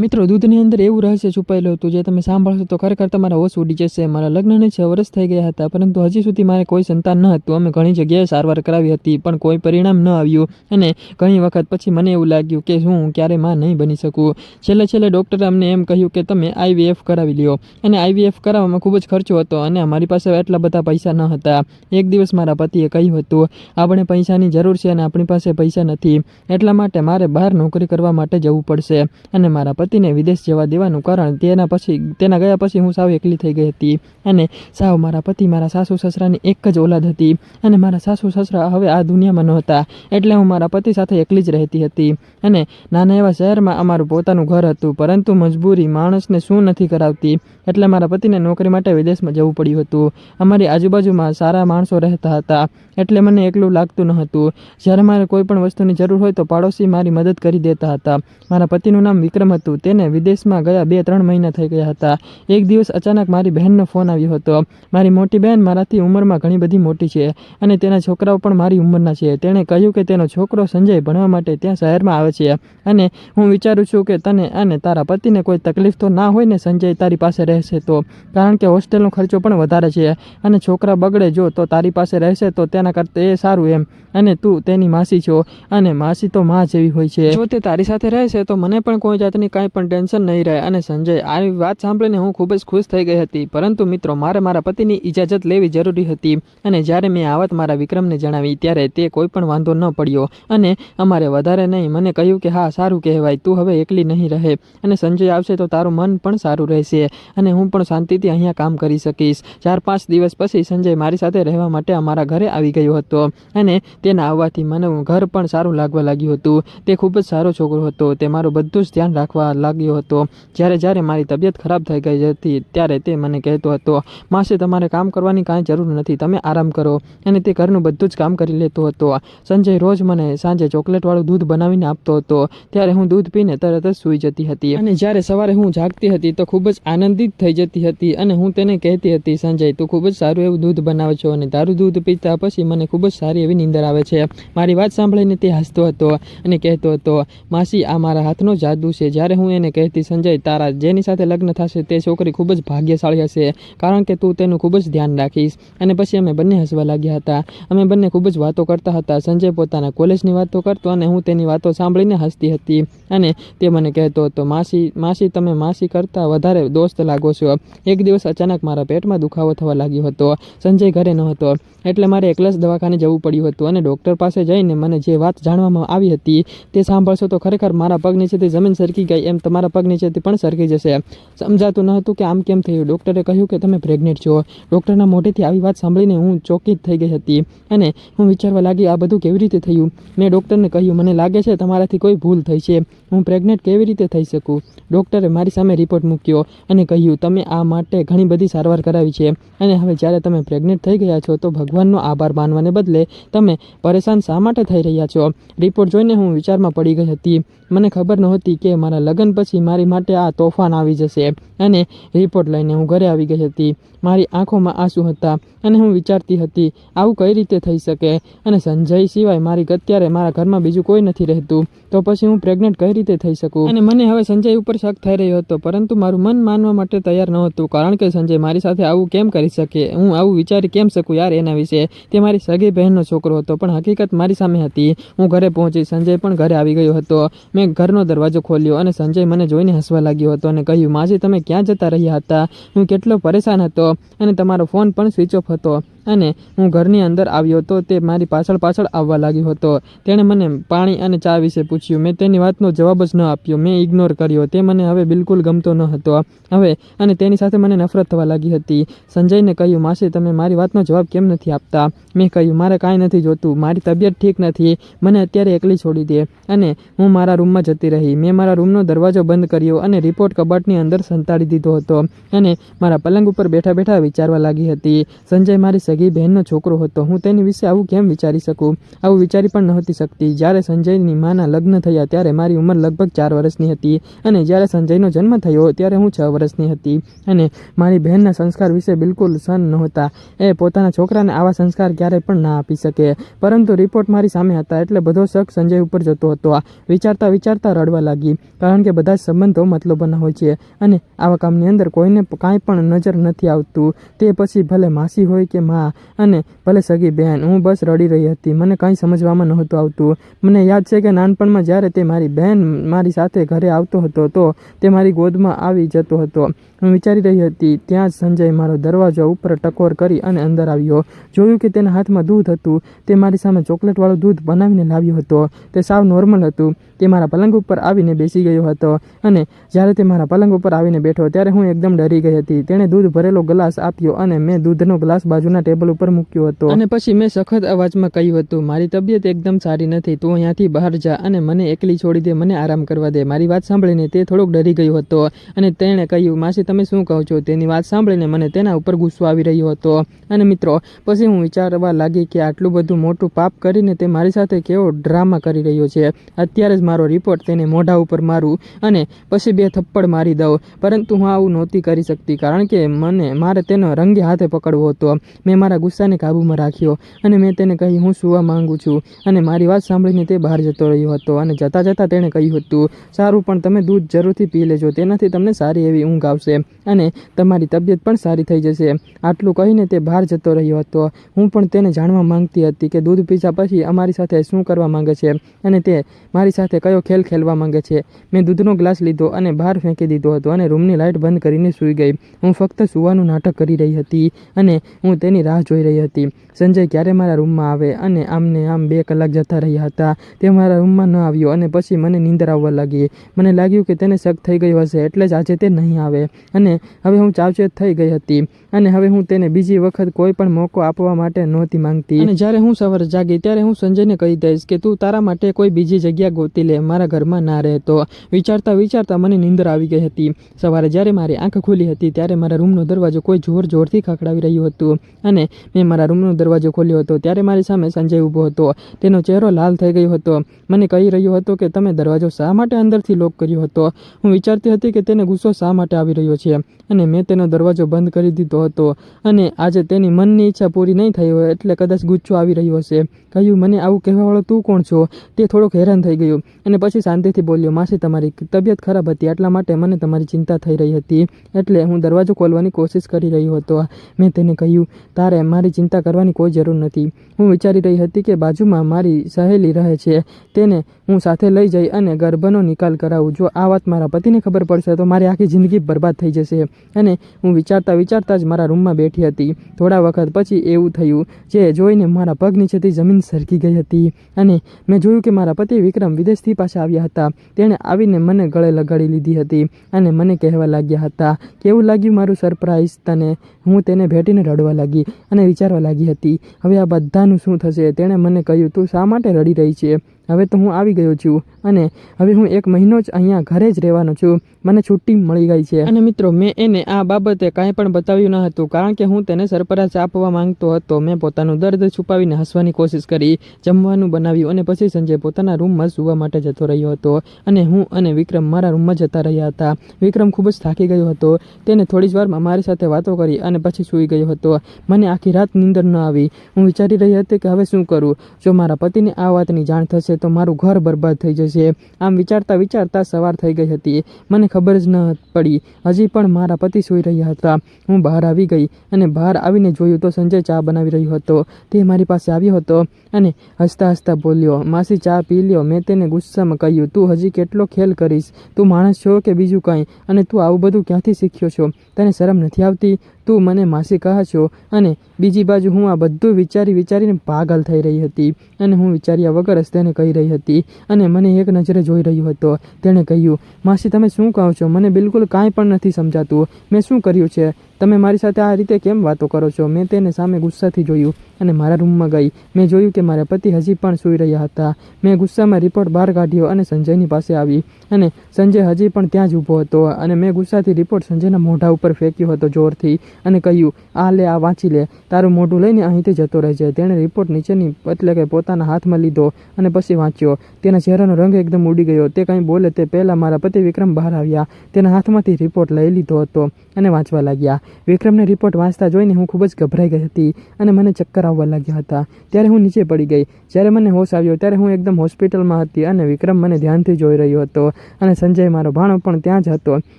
મિત્રો, દૂધની અંદર એવું રહસ્ય છુપાયેલું હતું, જે તમે સાંભળશો તો ખરેખર તમારા હોશ ઉડી જશે. મારા લગ્નને છ વર્ષ થઈ ગયા હતા, પરંતુ હજી સુધી મારે કોઈ સંતાન ન હતું. અમે ઘણી જગ્યાએ સારવાર કરાવી હતી, પણ કોઈ પરિણામ ન આવ્યું. અને ઘણી વખત પછી મને એવું લાગ્યું કે હું ક્યારે માં નહીં બની શકું. છેલ્લે છેલ્લે ડૉક્ટરે અમને એમ કહ્યું કે તમે આઈવીએફ કરાવી લ્યો. અને આઈવીએફ કરાવવામાં ખૂબ જ ખર્ચો હતો, અને અમારી પાસે એટલા બધા પૈસા ન હતા. એક દિવસ મારા પતિએ કહ્યું હતું, આપણે પૈસાની જરૂર છે અને આપણી પાસે પૈસા નથી. એટલા માટે મારે બહાર નોકરી કરવા માટે જવું પડશે. અને મારા પતિને વિદેશ જવા દેવાનું કારણ તેના પછી, તેના ગયા પછી હું સાવ એકલી થઈ ગઈ હતી. અને સાવ મારા પતિ, મારા સાસુ સસરાની એક જ ઓલાદ હતી. અને મારા સાસુ સસરા હવે આ દુનિયામાં નહોતા. એટલે હું મારા પતિ સાથે એકલી જ રહેતી હતી. અને નાના એવા શહેરમાં અમારું પોતાનું ઘર હતું. પરંતુ મજબૂરી માણસને શું નથી કરાવતી. એટલે મારા પતિને નોકરી માટે વિદેશમાં જવું પડ્યું હતું. અમારી આજુબાજુમાં સારા માણસો રહેતા હતા. એટલે મને એકલું લાગતું ન હતું. જ્યારે મારે કોઈ પણ વસ્તુની જરૂર હોય તો પાડોશી મારી મદદ કરી દેતા હતા. મારા પતિનું નામ વિક્રમ હતું. તેને વિદેશમાં ગયા બે, ત્રણ મહિના થઈ ગયા હતા. એક દિવસ અચાનક મારી બહેનનો ફોન આવ્યો હતો. મારી મોટી બહેન મારાથી ઉંમરમાં ઘણી બધી મોટી છે અને તેના છોકરાઓ પણ મારી ઉંમરના છે. તેણે કહ્યું કે તેનો છોકરો સંજય ભણવા માટે ત્યાં શહેરમાં આવે છે અને હું વિચારું છું કે તને અને તારા પતિને કોઈ તકલીફ તો ના હોય ને સંજય તારી પાસે રહેશે તો. કારણ કે હોસ્ટેલનો ખર્ચો પણ વધારે છે અને છોકરા બગડે જો તો તારી પાસે રહેશે તો તેના કરતાં એ સારું એમ. અને તું તેની માસી છો અને માસી તો માં જેવી હોય છે. જો તે તારી સાથે રહેશે તો મને પણ કોઈ જાતની કાંઈ પણ ટેન્શન નહીં રહે અને સંજય, આવી વાત સાંભળીને હું ખૂબ જ ખુશ થઈ ગઈ હતી. પરંતુ મિત્રો, મારે મારા પતિની ઇજાજત લેવી જરૂરી હતી અને જ્યારે મેં આ વાત મારા વિક્રમને જણાવી, ત્યારે તે કોઈ પણ વાંધો ન પડ્યો. અને અમારે વધારે નહીં, મને કહ્યું કે હા, સારું કહેવાય, તું હવે એકલી નહીં રહે અને સંજય આવશે તો તારું મન પણ સારું રહેશે અને હું પણ શાંતિથી અહીંયા કામ કરી શકીશ. ચાર પાંચ દિવસ પછી સંજય મારી સાથે રહેવા માટે અમારા ઘરે આવી ગયો હતો અને તેના આવવાથી મને ઘર પણ સારું લાગવા લાગ્યું હતું. તે ખૂબ જ સારો છોકરો હતો, તે મારું બધું જ ધ્યાન રાખવા લાગ્યો હતો. જ્યારે જ્યારે મારી તબિયત ખરાબ થઈ ગઈ હતી ત્યારે તે મને કહેતો હતો, માસે, તમારે કામ કરવાની કાંઈ જરૂર નથી, તમે આરામ કરો. અને તે ઘરનું બધું જ કામ કરી લેતો હતો. સંજય રોજ મને સાંજે ચોકલેટવાળું દૂધ બનાવીને આપતો હતો. ત્યારે હું દૂધ પીને તરત જ સૂઈ જતી હતી. અને જ્યારે સવારે હું જાગતી હતી તો ખૂબ જ આનંદિત થઈ જતી હતી અને હું તેને કહેતી હતી, સંજય, તું ખૂબ જ સારું એવું દૂધ બનાવે છો અને તારું દૂધ પીતા પછી મને ખૂબ જ સારી એવી નીંદર આવે છે. મારી વાત સાંભળીને તે હસતો હતો અને કહેતો હતો, માસી, આ મારા હાથનો જાદુ છે. જ્યારે હું એને કહેતી, સંજય, તારા જેની સાથે લગ્ન થશે તે છોકરી ખૂબ જ ભાગ્યશાળી હશે, કારણ કે તું તેનું ખૂબ જ ધ્યાન રાખીશ. અને પછી અમે બંને હસવા લાગ્યા હતા. અમે બંને ખૂબ જ વાતો કરતા હતા. સંજય પોતાના કોલેજની વાતો કરતો અને હું તેની વાતો સાંભળીને હસતી હતી. અને તે મને કહેતો હતો, માસી માસી, તમે માસી કરતાં વધારે દોસ્ત લાગો છો. એક દિવસ અચાનક મારા પેટમાં દુખાવો થવા લાગ્યો હતો. સંજય ઘરે નહોતો. એટલે મારે એકલસ દવાખાને જવું પડ્યું હતું અને ડૉક્ટર પાસે જઈને મને જે વાત જાણવામાં આવી હતી તે સાંભળશો તો ખરેખર મારા પગ નીચેથી જમીન સરકી ગઈ એમ તમારા પગ નીચેથી પણ સરકી જશે. સમજાતું ન હતું કે આમ કેમ થયું. ડૉક્ટરે કહ્યું કે તમે પ્રેગ્નેન્ટ છો. ડૉક્ટરના મોઢેથી આવી વાત સાંભળીને હું ચોકિત થઈ ગઈ હતી અને હું વિચારવા લાગી આ બધું કેવી રીતે થયું? મેં ડૉક્ટરને કહ્યું, મને લાગે છે તમારાથી કોઈ ભૂલ થઈ છે. હું પ્રેગ્નેન્ટ કેવી રીતે થઈ શકું? ડૉક્ટરે મારી સામે રિપોર્ટ મૂક્યો અને કહ્યું, તમે આ માટે ઘણી બધી સારવાર કરાવી છે. અને હવે જ્યારે તમે પ્રેગ્નેન્ટ થઈ ગયા છો, તો ભગવાનનો આભાર માનવાને બદલે તમે પરેશાન શા માટે થઈ રહ્યા છો? રિપોર્ટ જોઈને હું વિચારમાં પડી ગઈ હતી. મને ખબર નહોતી કે મારા લગ્ન પછી મારી માટે આ તોફાન આવી જશે. અને રિપોર્ટ લઈને હું ઘરે આવી ગઈ હતી. મારી આંખોમાં આંસુ હતા અને હું વિચારતી હતી, આવું કઈ રીતે થઈ શકે? અને સંજય સિવાય મારી અત્યારે મારા ઘરમાં બીજું કોઈ નથી રહેતું, તો પછી હું પ્રેગ્નેન્ટ કઈ રીતે થઈ શકું? અને મને હવે સંજય ઉપર શક થઈ રહ્યો હતો, પરંતુ મારું મન માનવા માટે તૈયાર નહોતું, કારણ કે સંજય મારી સાથે આવું કેમ કરી શકે? હું આવું વિચારી કેમ શકું યાર એના વિશે? તે મારી સગી બહેનનો છોકરો હતો, પણ હકીકત મારી સામે હતી. હું ઘરે પહોંચી સંજય પણ ઘરે આવી ગયો હતો. મેં ઘરનો દરવાજો ખોલ્યો અને સંજય મને જોઈને હસવા લાગ્યો હતો અને કહ્યું, માજી, તમે ક્યાં જતા રહ્યા હતા? હું કેટલો પરેશાન હતો. અને તમારો ફોન પણ સ્વિચ ઓફ હતો. અને હું ઘરની અંદર આવ્યો તો તે મારી પાછળ પાછળ આવવા લાગ્યો હતો. તેણે મને પાણી અને ચા વિશે પૂછ્યું. મેં તેની વાતનો જવાબ જ ન આપ્યો. મેં ઇગ્નોર કર્યો. તે મને હવે બિલકુલ ગમતો ન હતો. હવે અને તેની સાથે મને નફરત થવા લાગી હતી. સંજયને કહ્યું, માસી, તમે મારી વાતનો જવાબ કેમ નથી આપતા? મેં કહ્યું, મારે કાંઈ નથી જોતું. મારી તબિયત ઠીક નથી. મને અત્યારે એકલી છોડી દે. અને હું મારા રૂમમાં જતી રહી. મેં મારા રૂમનો દરવાજો બંધ કર્યો અને રિપોર્ટ કબાટની અંદર સંતાડી દીધો હતો અને મારા પલંગ ઉપર બેઠા બેઠા વિચારવા લાગી હતી. સંજય મારી સગી બહેનનો છોકરો હતો. હું તેની વિશે આવું કેમ વિચારી શકું? આવું વિચારી પણ નહોતી શકતી. જ્યારે સંજયની માના લગ્ન થયા ત્યારે મારી ઉંમર લગભગ ચાર વર્ષની હતી અને જ્યારે સંજયનો જન્મ થયો ત્યારે હું છ વર્ષની હતી અને મારી બહેનના સંસ્કાર વિશે બિલકુલ સન નહોતા. એ પોતાના છોકરાને આવા સંસ્કાર ક્યારેય પણ ના આપી શકે. પરંતુ રિપોર્ટ મારી સામે હતા એટલે બધો શક સંજય ઉપર જતો હતો. વિચારતા વિચારતા રડવા લાગી. કારણ કે બધા જ સંબંધો મતલબના હોય છે અને આવા કામની અંદર કોઈને કાંઈ પણ નજર નથી આવતું. તે પછી ભલે માસી હોય કે મા અને ભલે સગી બહેન, હું બસ રડી રહી હતી. મને કંઈ સમજવામાં નહોતું આવતું. મને યાદ છે કે નાનપણમાં જ્યારે તે મારી બહેન મારી સાથે ઘરે આવતો હતો, તો તે મારી ગોદમાં આવી જતો હતો. હું વિચારી રહી હતી, ત્યાં જ સંજય મારો દરવાજો ઉપર ટકોર કરી અને અંદર આવ્યો. જોયું કે તેના હાથમાં દૂધ હતું, તે મારી સામે ચોકલેટવાળું દૂધ બનાવીને લાવ્યો હતો. તે સાવ નોર્મલ હતું. તે મારા પલંગ ઉપર આવીને બેસી ગયો હતો. અને જ્યારે તે મારા પલંગ ઉપર આવીને બેઠો, ત્યારે હું એકદમ ડરી ગઈ હતી. તેણે દૂધ ભરેલો ગ્લાસ આપ્યો અને મેં દૂધનો ગ્લાસ બાજુના ટેબલ ઉપર મૂક્યો હતો. અને પછી મેં સખત અવાજમાં કહ્યું હતું, મારી તબિયત એકદમ સારી નથી, તું અહીંયાથી બહાર જા અને મને એકલી છોડી દે, મને આરામ કરવા દે. મારી વાત સાંભળીને તે થોડોક ડરી ગયો હતો અને તેણે કહ્યું, માસી, તમે શું કહો છો? તેની વાત સાંભળીને મને તેના ઉપર ગુસ્સો આવી રહ્યો હતો. અને મિત્રો, પછી હું વિચારવા લાગી કે આટલું બધું મોટું પાપ કરીને તે મારી સાથે કેવો ડ્રામા કરી રહ્યો છે. અત્યારે જ મારો રિપોર્ટ તેને મોઢા ઉપર મારું અને પછી બે થપ્પડ મારી દઉં. પરંતુ હું આવું નહોતી કરી શકતી, કારણ કે મને, મારે તેનો રંગે હાથે પકડવો હતો. મેં મારા ગુસ્સાને કાબૂમાં રાખ્યો અને મેં તેને કહ્યું, હું સુવા માંગુ છું. અને મારી વાત સાંભળીને તે બહાર જતો રહ્યો હતો અને જતાં જતાં તેણે કહ્યું હતું, સારું, પણ તમે દૂધ જરૂરથી પી લેજો, તેનાથી તમને સારી એવી ઊંઘ આવશે અને તમારી તબિયત પણ સારી થઈ જશે. આટલું કહીને તે બહાર જતો રહ્યો હતો. હું પણ તેને જાણવા માંગતી હતી કે દૂધ પીધા પછી અમારી સાથે શું કરવા માંગે છે અને તે મારી સાથે કયો ખેલ ખેલવા માંગે છે. મેં દૂધનો ગ્લાસ લીધો અને બહાર ફેંકી દીધો હતો અને રૂમની લાઇટ બંધ કરીને સૂઈ ગઈ. હું ફક્ત સૂવાનું નાટક કરી રહી હતી અને હું તેની રાહ જોઈ રહી હતી. સંજય ક્યારે મારા રૂમમાં આવે અને આમને આમ બે કલાક જતા રહ્યા હતા, તે મારા રૂમમાં ન આવ્યો અને પછી મને નીંદર આવવા લાગી. મને લાગ્યું કે તેને શક થઈ ગયો હશે, એટલે જ આજે તે નહીં આવે. અને હવે હું ચાવચેત થઈ ગઈ હતી અને હવે હું તેને બીજી વખત કોઈ પણ મોકો આપવા માટે નહોતી માંગતી. અને જ્યારે હું સવારે જાગી, ત્યારે હું સંજયને કહી દઈશ કે તું તારા માટે કોઈ બીજી જગ્યા ગોતી લે, મારા ઘરમાં ના રહેતો વિચારતા વિચારતા મને નીંદર આવી ગઈ હતી. સવારે જ્યારે મારી આંખ ખુલી હતી, ત્યારે મારા રૂમનો દરવાજો કોઈ જોર જોરથી ખખડાવી રહ્યું હતું અને મેં મારા રૂમનો દરવાજો ખોલ્યો હતો. ત્યારે મારી સામે સંજય ઊભો હતો. તેનો ચહેરો લાલ થઈ ગયો હતો. મને કહી રહ્યો હતો કે, તમે દરવાજો શા માટે અંદરથી લોક કર્યો હતો? હું વિચારતી હતી કે, તેને ગુસ્સો શા માટે આવી રહ્યો છે? અને મેં તેનો દરવાજો બંધ કરી દીધો હતો. અને આજે તેની મનની ઈચ્છા પૂરી નહીં થઈ હોય એટલે કદાચ ગુસ્સો આવી રહ્યો હશે. કહ્યું, મને આવું કહેવાવાળો તું કોણ છો? તે થોડોક હેરાન થઈ ગયો. અને પછી શાંતિથી બોલ્યો, માસી, તમારી તબિયત ખરાબ હતી, એટલા માટે મને તમારી ચિંતા થઈ રહી હતી. એટલે હું દરવાજો ખોલવાની કોશિશ કરી રહ્યો હતો. મેં તેને કહ્યું, તારે મારી ચિંતા કરવાની કોઈ જરૂર નથી. હું વિચારી રહી હતી કે બાજુમાં મારી સહેલી રહે છે, તેને હું સાથે લઈ જઈ અને ગર્ભનો નિકાલ કરાવું. જો આ વાત મારા પતિને ખબર પડશે તો મારી આખી જિંદગી બરબાદ થઈ જશે. અને હું વિચારતા વિચારતા જ મારા રૂમમાં બેઠી હતી. થોડા વખત પછી એવું થયું જે જોઈને મારા પગ નીચેથી જમીન સરકી ગઈ હતી. અને મેં જોયું કે મારા પતિ વિક્રમ વિદેશથી પાછા આવ્યા હતા. તેણે આવીને મને ગળે લગાડી લીધી હતી અને મને કહેવા લાગ્યા હતા કેવું લાગ્યું મારું સરપ્રાઈઝ તને? હું તેને ભેટીને રડવા લાગી. અને વિચારવા લાગી હતી, હવે આ બધાનું શું થશે? તેણે મને કહ્યું, તું શા માટે રડી રહી છે? હવે તો હું આવી ગયો છું અને હવે હું એક મહિનો જ અહીંયા ઘરે જ રહેવાનો છું. મને છુટ્ટી મળી ગઈ છે. અને મિત્રો, મેં એને આ બાબતે કાંઈ પણ બતાવ્યું ન હતું, કારણ કે હું તેને સરપરાશ આપવા માંગતો હતો. મેં પોતાનું દર્દ છુપાવીને હસવાની કોશિશ કરી, જમવાનું બનાવ્યું અને પછી સંજય પોતાના રૂમમાં સૂવા માટે જતો રહ્યો હતો. અને હું અને વિક્રમ મારા રૂમમાં જતા રહ્યા હતા. વિક્રમ ખૂબ જ થાકી ગયો હતો. તેને થોડી જ વારમાં મારી સાથે વાતો કરી અને પછી સૂઈ ગયો હતો. મને આખી રાત નીંદર ન આવી. હું વિચારી રહી હતી કે હવે શું કરું? જો મારા પતિને આ વાતની જાણ થશે તો મારું ઘર બરબાદ થઈ જશે. આમ વિચારતા વિચારતા સવાર થઈ ગઈ હતી. મને ખબર જ ન પડી. હજી પણ મારા પતિ સૂઈ રહ્યા હતા. હું બહાર આવી ગઈ અને બહાર આવીને જોયું તો સંજય ચા બનાવી રહ્યો હતો. તે મારી પાસે આવ્યો હતો અને હસતા હસતા બોલ્યો, માસી, ચા પી લ્યો. મેં તેને ગુસ્સામાં કહ્યું, તું હજી કેટલો ખેલ કરીશ. તું માણસ છો કે બીજું કંઈ? અને તું આવું બધું ક્યાંથી શીખ્યો છો? તને શરમ નથી આવતી? તું મને માસી કહા છો અને બીજી બાજુ હું આ બધું વિચારી વિચારીને પાગલ થઈ રહી હતી અને હું વિચાર્યા વગર જ તેને કહી રહી હતી અને મને એક નજરે જોઈ રહ્યો હતો. તેણે કહ્યું, માસી, તમે શું કહો છો? મને બિલકુલ કાંઈ પણ નથી સમજાતું. મેં શું કર્યું છે? તમે મારી સાથે આ રીતે કેમ વાતો કરો છો? મેં તેને સામે ગુસ્સાથી જોયું અને મારા રૂમમાં ગઈ. મેં જોયું કે મારા પતિ હજી પણ સૂઈ રહ્યા હતા. મેં ગુસ્સામાં રિપોર્ટ બહાર કાઢ્યો અને સંજયની પાસે આવી અને સંજય હજી પણ ત્યાં જ ઊભો હતો અને મેં ગુસ્સાથી રિપોર્ટ સંજયના મોઢા ઉપર ફેંક્યો હતો જોરથી અને કહ્યું, આ લે, આ વાંચી લે. તારું મોઢું લઈને અહીંથી જતો રહેજે. તેણે રિપોર્ટ નીચેની એટલે કે પોતાના હાથમાં લીધો અને પછી વાંચ્યો, તેના ચહેરાનો રંગ એકદમ ઉડી ગયો. તે કંઈ બોલે તે પહેલાં મારા પતિ વિક્રમ બહાર આવ્યા. તેના હાથમાંથી રિપોર્ટ લઈ લીધો હતો. અને વાંચવા લાગ્યા. વિક્રમને રિપોર્ટ વાંચતા જોઈને હું ખૂબ જ ગભરાઈ ગઈ હતી અને મને ચક્કર આવવા લાગ્યા હતા. ત્યારે હું નીચે પડી ગઈ. જ્યારે મને હોશ આવ્યો ત્યારે હું એકદમ હોસ્પિટલમાં હતી અને વિક્રમ મને ધ્યાનથી જોઈ રહ્યો હતો અને સંજય મારો ભાણો પણ ત્યાં જ હતો.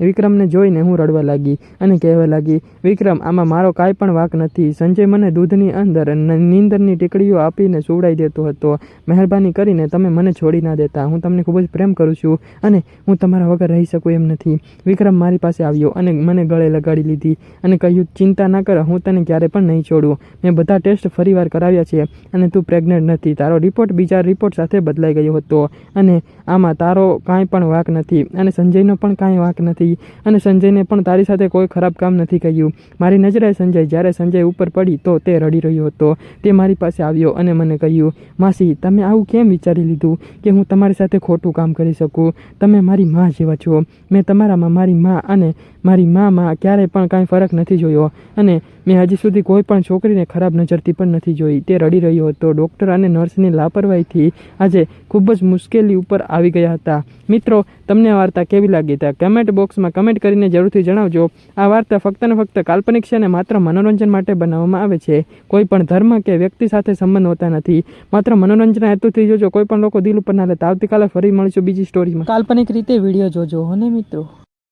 વિક્રમને જોઈને હું રડવા લાગી અને કહેવા લાગી, વિક્રમ, આમાં મારો કાંઈ પણ વાંક નથી સંજય મને દૂધની અંદર નીંદરની ટીકડીઓ આપીને સુવડાવી દેતો હતો. મહેરબાની કરીને તમે મને છોડી ના દેતા. હું તમને ખૂબ જ પ્રેમ કરું છું અને હું તમારા વગર રહી શકું એમ નથી વિક્રમ મારી પાસે આવ્યો અને મને ગળે લગાડી લીધી અને કહ્યું, ચિંતા ના કર, હું તને ક્યારે પણ નહીં છોડું. મેં બધા ટેસ્ટ ફરીવાર કરાવ્યા છે અને તું પ્રેગ્નન્ટ નથી. તારો રિપોર્ટ બીજા રિપોર્ટ સાથે બદલાઈ ગયો હતો અને આમાં તારો કાંઈ પણ વાંક નથી અને સંજયનો પણ કાંઈ વાંક નથી અને સંજયને પણ તારી સાથે કોઈ ખરાબ કામ નથી કહ્યું મારી નજરે સંજય, જ્યારે સંજય ઉપર પડી તો તે રડી રહ્યો હતો. તે મારી પાસે આવ્યો અને મને કહ્યું, માસી, તમે આવું કેમ વિચારી લીધું કે હું તમારી સાથે ખોટું કામ કરી શકું? તમે મારી મા જેવા છો. મેં તમારામાં મારી મા અને મારી મામાં ક્યારેય પણ કાંઈ ફરક નથી જોયો. અને મેં હજી સુધી કોઈ પણ છોકરીને ખરાબ નજરથી પણ નથી જોઈ. તે રડી રહ્યો હતો. ડૉક્ટર અને નર્સની લાપરવાહીથી આજે ખૂબ જ મુશ્કેલી ઉપર આવી ગયા હતા. મિત્રો, તમને વાર્તા કેવી લાગી હતા? કમેન્ટ બોક્સમાં કમેન્ટ કરીને જરૂરથી જણાવજો. આ વાર્તા ફક્ત ને ફક્ત કાલ્પનિક છે અને માત્ર મનોરંજન માટે બનાવવામાં આવે છે. કોઈ પણ ધર્મ કે વ્યક્તિ સાથે સંબંધ હોતા નથી. માત્ર મનોરંજન હેતુથી જોજો. કોઈ પણ લોકો દિલ ઉપર ના લેતા. આવતીકાલે ફરી મળીશું બીજી સ્ટોરીમાં કાલ્પનિક રીતે વીડિયો જોજો. અને મિત્રો?